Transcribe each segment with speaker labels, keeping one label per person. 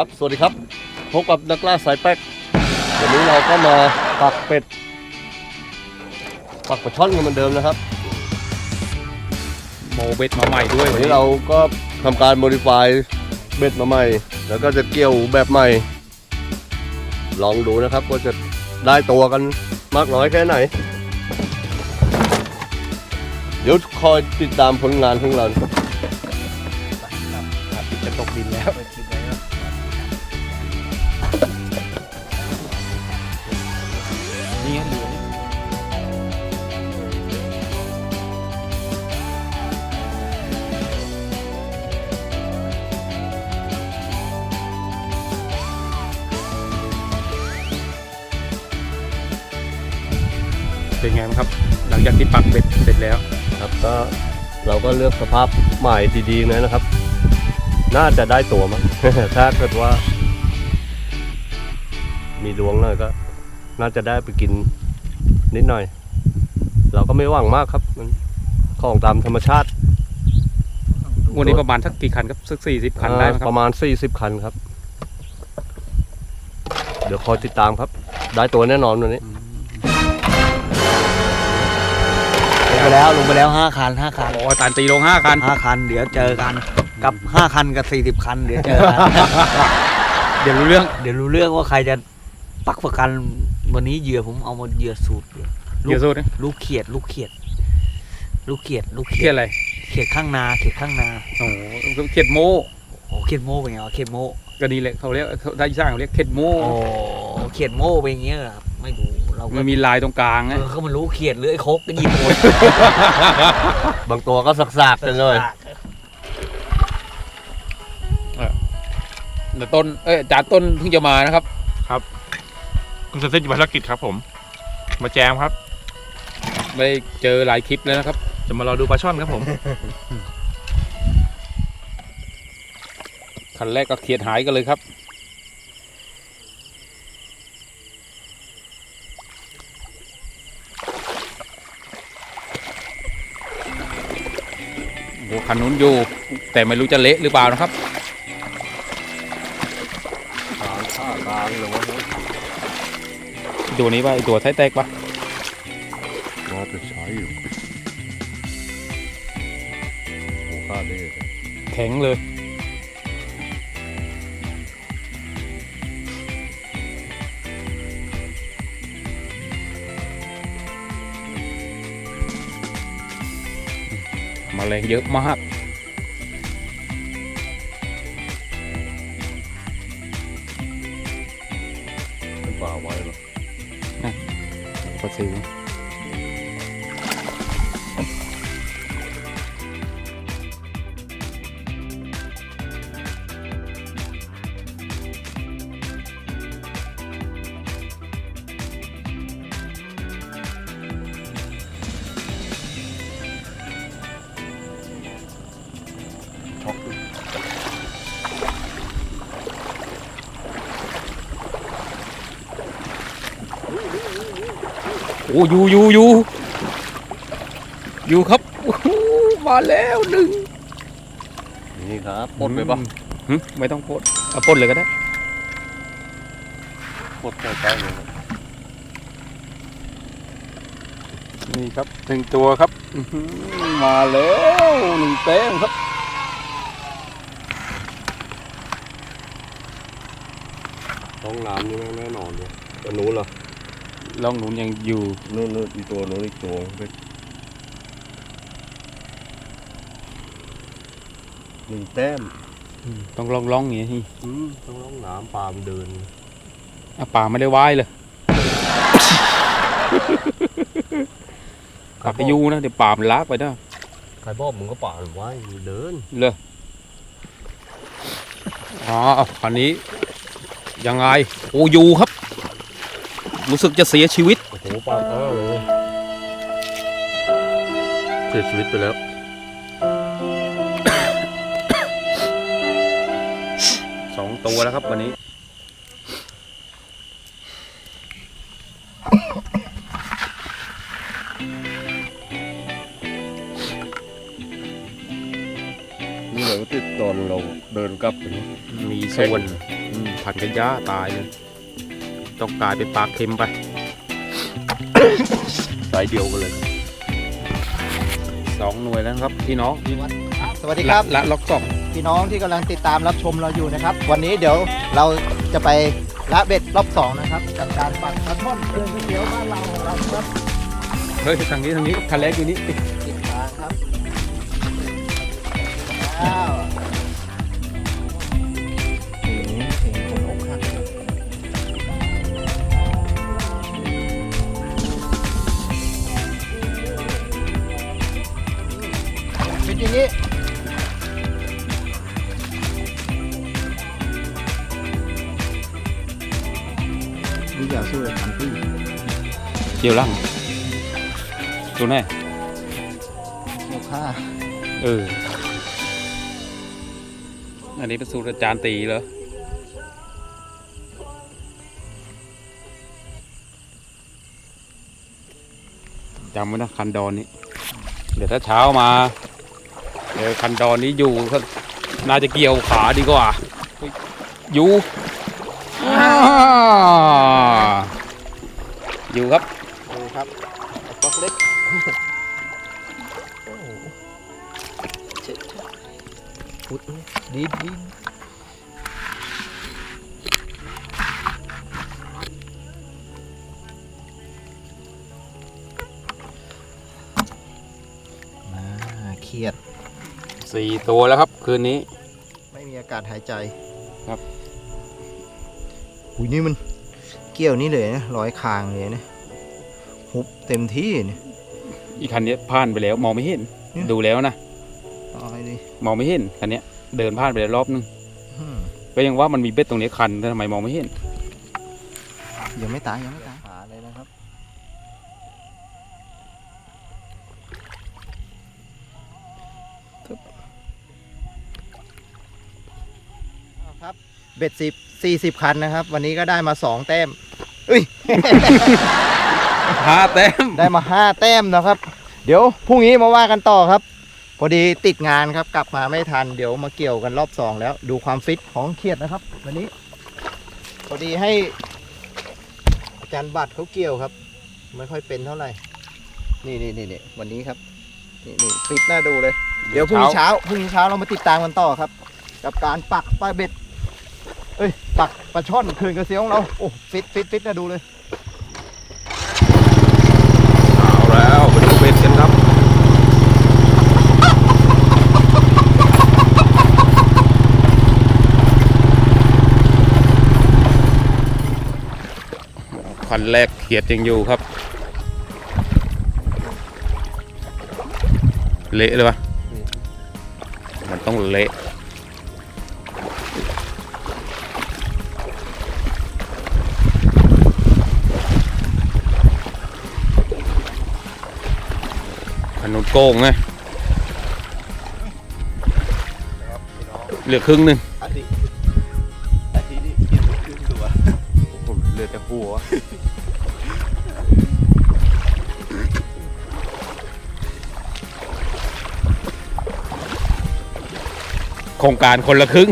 Speaker 1: ครับสวัสดีครับพบกับนักล่าสายแป๊กวันนี้เราก็มาปักเป็ด ปักปลาช่อนกันเหมือนเดิมนะครับ
Speaker 2: โมเบ็ดมาใหม่ด้วย
Speaker 1: วันนี้เราก็ทำการ modify เบ็ดมาใหม่ แล้วก็จะเกี่ยวแบบใหม่ ลองดูนะครับว่าจะได้ตัวกันมากน้อยแค่ไหน เดี๋ยวคอยติดตามผลงานของเรา
Speaker 2: จะตกดินแล้ว เป็นไงบ้างครับ หลังจากที่ปักเบ็ดเสร็จแล้ว
Speaker 1: ครับก็เราก็เลือกสภาพใหม่ดีๆนะครับ น่าจะได้ตัวมั้ง ถ้าเกิดว่า มีดวงหน่อยก็ น่าจะได้ไปกินนิดหน่อย เราก็ไม่หวังมากครับ มันของตามธรรมชาติ
Speaker 2: วันนี้ประมาณสักกี่คันครับสักสี่สิบคันได้ไหมค
Speaker 1: ป
Speaker 2: รับ
Speaker 1: ระมาณ40คันครับ เดี๋ยวคอยติดตามครับ ได้ตัวแน่นอนวันนี้
Speaker 3: ไปแล้วลงไปแล้วห้าคันห้าคัน
Speaker 2: โอ้ตันตีลงห้าคัน
Speaker 3: ห้าคัน เดี๋ยวเจอกันกับห้าคันกับสี่สิบคัน เดี๋ยวเจอกัน
Speaker 2: เดี๋ยวรู้เรื่อง
Speaker 3: เดี๋ยวรู้เรื่องว่าใครจะปักประกันวันนี้เหยื่อผมเอามาเหยื่อสูตร
Speaker 2: เดี๋ยวสู้นะ
Speaker 3: ลูกเขียด ลูกเขียด ลูกเขียด ลูก
Speaker 2: เครี
Speaker 3: เขี
Speaker 2: ย
Speaker 3: ย
Speaker 2: ด
Speaker 3: ด
Speaker 2: อะไร
Speaker 3: เขียดข้างนาเขียดข้างนา
Speaker 2: โอ้โหเครียดโม่
Speaker 3: โอ้เขียดโม่เป็นไงวะเขียดโม่
Speaker 2: ก็นี่แหละเขาเรียกเขาได้สร้างเขาเรียกเครียดโม่
Speaker 3: โอ้เขียดโม่เป็นอย่างเงี้ยครับ ไม่รู้เราก็
Speaker 2: มันมีลายตรงกลาง
Speaker 3: เอ
Speaker 2: ไง
Speaker 3: อเขามันรู้เขียดหรือไอ้โคกก็ยิงโดน
Speaker 1: บางตัวก็สักๆกันเลย
Speaker 2: แต่ต้นเอ้ยจ่าต้นเพิ่งจะมานะครับ
Speaker 4: คุณเซนอยู่ภารกิจครับผม มาแจมครับ
Speaker 2: ไม่ได้เจอหลายคลิปแล้วนะครับ
Speaker 4: จะมารอดูปลาช่อนครับผม
Speaker 2: คันแรกก็เขียดหายกันเลยครับ คันนู้นอยู่ แต่ไม่รู้จะเละหรือเปล่านะครับ
Speaker 1: กลางข้ากลางเลยวะ
Speaker 2: ตัวนี้ป่ะไอตัวไส้แตกป่ะ
Speaker 1: น่าจะใช้อยู่โอ้ข้าเด้
Speaker 2: แข็งเลย แมาแรงเยอะมาก
Speaker 1: เป็นป่าไว้หรอ
Speaker 2: ปลาซิว โอ้อยู่อยู่อยู่อยู่ครับโอ้โหมาแล้วหนึ่ง
Speaker 1: นี่ครับปลดไปปะ
Speaker 2: หึไม่ต้องปลดเอาปลดเลยก็ได้
Speaker 1: ปลดใกล้ๆเลยนะ
Speaker 2: นี่ครับหนึ่งตัวครับอื้อหือมาแล้วหนึ่งแต้มครับ
Speaker 1: ท้องน้ำนี่แม่งแน่นอนเลยตัวนู้นเหรอ
Speaker 2: ลองหนุนยังอยู่
Speaker 1: นู้นนู้นอีกตัวนู้นอีกตัวหนึ่งแต้ม
Speaker 2: ต้องลองลองอย่างนี้
Speaker 1: อืมต้องร้องน้ำปลามันเดิน
Speaker 2: อะป่าไม่ได้ว่ายเลยปากกยูนะเดี๋ยวป่ามันลากไปนะ
Speaker 1: ใครบอกมึงก็ป่ามันไว้มันเดิน
Speaker 2: เลยอ๋อคราวนี้ยังไงโอ้อยูครับ รู้สึกจะเสียชีวิต
Speaker 1: โอ้โหปลาเออเลยเสียชีวิตไปแล้ว
Speaker 2: สองตัวแล้วครับวันนี้
Speaker 1: เลยว่าติดตอนเราเดินกลับถึง
Speaker 2: มีส่วนอืมผันกันย่าตายเลย ต้องกลายเป็นปลาเค็มไป
Speaker 1: สายเดียวกันเลย
Speaker 2: สองหน่วยแล้วนะครับพี่น้อง
Speaker 5: สวัสดีครับ
Speaker 2: ละล็อกสอง
Speaker 5: พี่น้องที่กำลังติดตามรับชมเราอยู่นะครับ วันนี้เดี๋ยวเราจะไปละเบ็ดรอบสองนะครับกับการปักกระท่อนเพื่อนก๋วยเตี๋ยวบ้านเราของเราครับ
Speaker 2: เฮ้ยทางนี้ทางนี้คันแรกอยู่นี่
Speaker 5: ติดทางครับอ้าว เป็นอย่างนี้นี่อย่าสู้เลยทันพี่
Speaker 2: เกี่ยวล่างตัวไหน
Speaker 5: โมค่า
Speaker 2: เออ อันนี้เป็นสูตรอาจารย์ตีเหรอจำไว้นะคันดอนนี้ เดี๋ยวถ้าเช้ามา เจอคันดอนนี้อยู่ก็น่าจะเกี่ยวขาดีกว่าเฮ้ยอยู่อ่าอยู่ครับ
Speaker 5: ดูครับบล็อกเล็กโอ้โหเจ็ดพุดดีดีมาเครียด
Speaker 2: สี่ตัวแล้วครับ คืนนี้
Speaker 5: ไม่มีอากาศหายใจ
Speaker 2: ครับ
Speaker 5: อุ้ยนี่มันเกี่ยวนี่เลยนะร้อยคางเลยนะหุบเต็มที่เนี่ย
Speaker 2: อีกคันนี้ผ่านไปแล้วมองไม่เห็น
Speaker 5: เนี่ย
Speaker 2: ดูแล้วนะ
Speaker 5: ตายดิ
Speaker 2: มองไม่เห็นคันเนี้ยเดินผ่านไปแล้วรอบนึง
Speaker 5: อืม
Speaker 2: ก็ยังว่ามันมีเบ็ดตรงนี้คันแต่ทำไมมองไม่เห็น
Speaker 5: ยังไม่ตายยังไม่ตาย เบ็ดสิบสี่สิบคันนะครับ วันนี้ก็ได้มาสองแต้มเอ้ย
Speaker 2: หาแต้ม
Speaker 5: ได้มาห้าแต้มนะครับ เดี๋ยวพรุ่งนี้มาว่ากันต่อครับ พอดีติดงานครับกลับมาไม่ทัน เดี๋ยวมาเกี่ยวกันรอบสองแล้ว ดูความฟิตของเขียดนะครับ วันนี้ พอดีให้อาจารย์บัตรเขาเกี่ยวครับ ไม่ค่อยเป็นเท่าไหร่นี่นี่นี่นี่วันนี้ครับนี่นี่ฟิตน่าดูเลย เดี๋ยวพรุ่งนี้เช้าพรุ่งนี้เช้าเรามาติดตามกันต่อครับ กับการปักปลาเบ็ด เอ้ยปักปลาช่อนคืนกระเซียวของเรา โอ้ฟิตฟิตฟิตน่าดูเลย
Speaker 2: เอาแล้วไปดูเบ็ดกันครับ คันแรกเขียดยังอยู่ครับ เละเลยปะมันต้องเละ ขนุนโก้งไงเหลือครึ่งหนึ่ง
Speaker 5: อาทิอาทินี่กินครึ่งตัว
Speaker 2: ผมเหลือแต่หัวโครงการคนละครึ่ง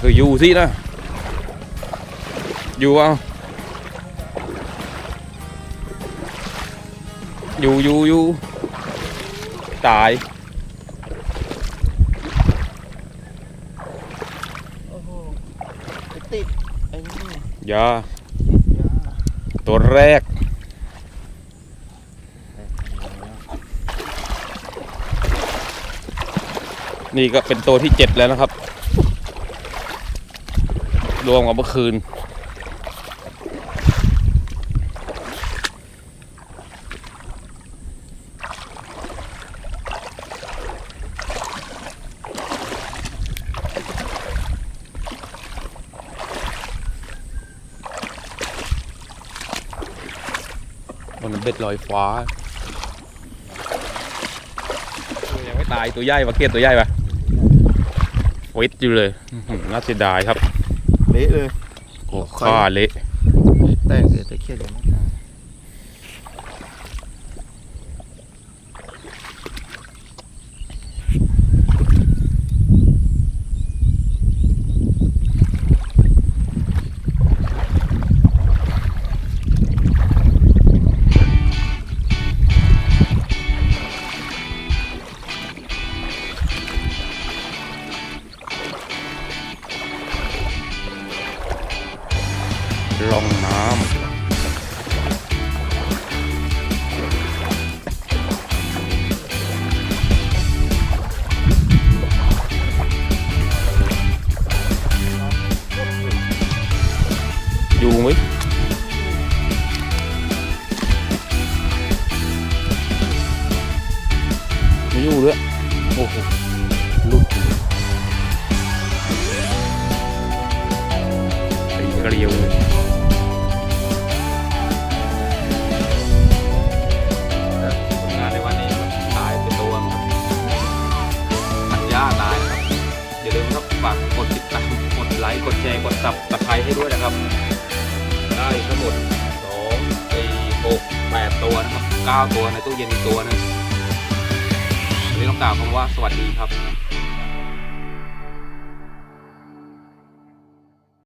Speaker 2: คืออยู่สินะ อยู่เอาอยู่อยู่อยู่ตาย
Speaker 5: โอ้โหไปติดไอ้นี่
Speaker 2: อย่า
Speaker 5: ยา
Speaker 2: ตัวแรก นี่ก็เป็นตัวที่เจ็ดแล้วนะครับ รวมกับเมื่อคืน มันเบ็ดลอยฟ้ายังไม่ตายตัวใหญ่ปะเกียดตัวใหญ่ปะวิดอยู่เลยอื้อหือน่าเสียดายครับ
Speaker 5: เละเลย
Speaker 2: โอ้ข้าเละ
Speaker 5: แต่งเลยแต่เครียดยังไ long ั
Speaker 2: บตะไคร้ให้ด้วยนะครับ ได้ทั้งหมดสองสี่หกแปดตัวนะครับเก้าตัวในตู้เย็นอีกตัวหนึงวันนี้ต้องกล่าวคำว่าสวัสดีครับ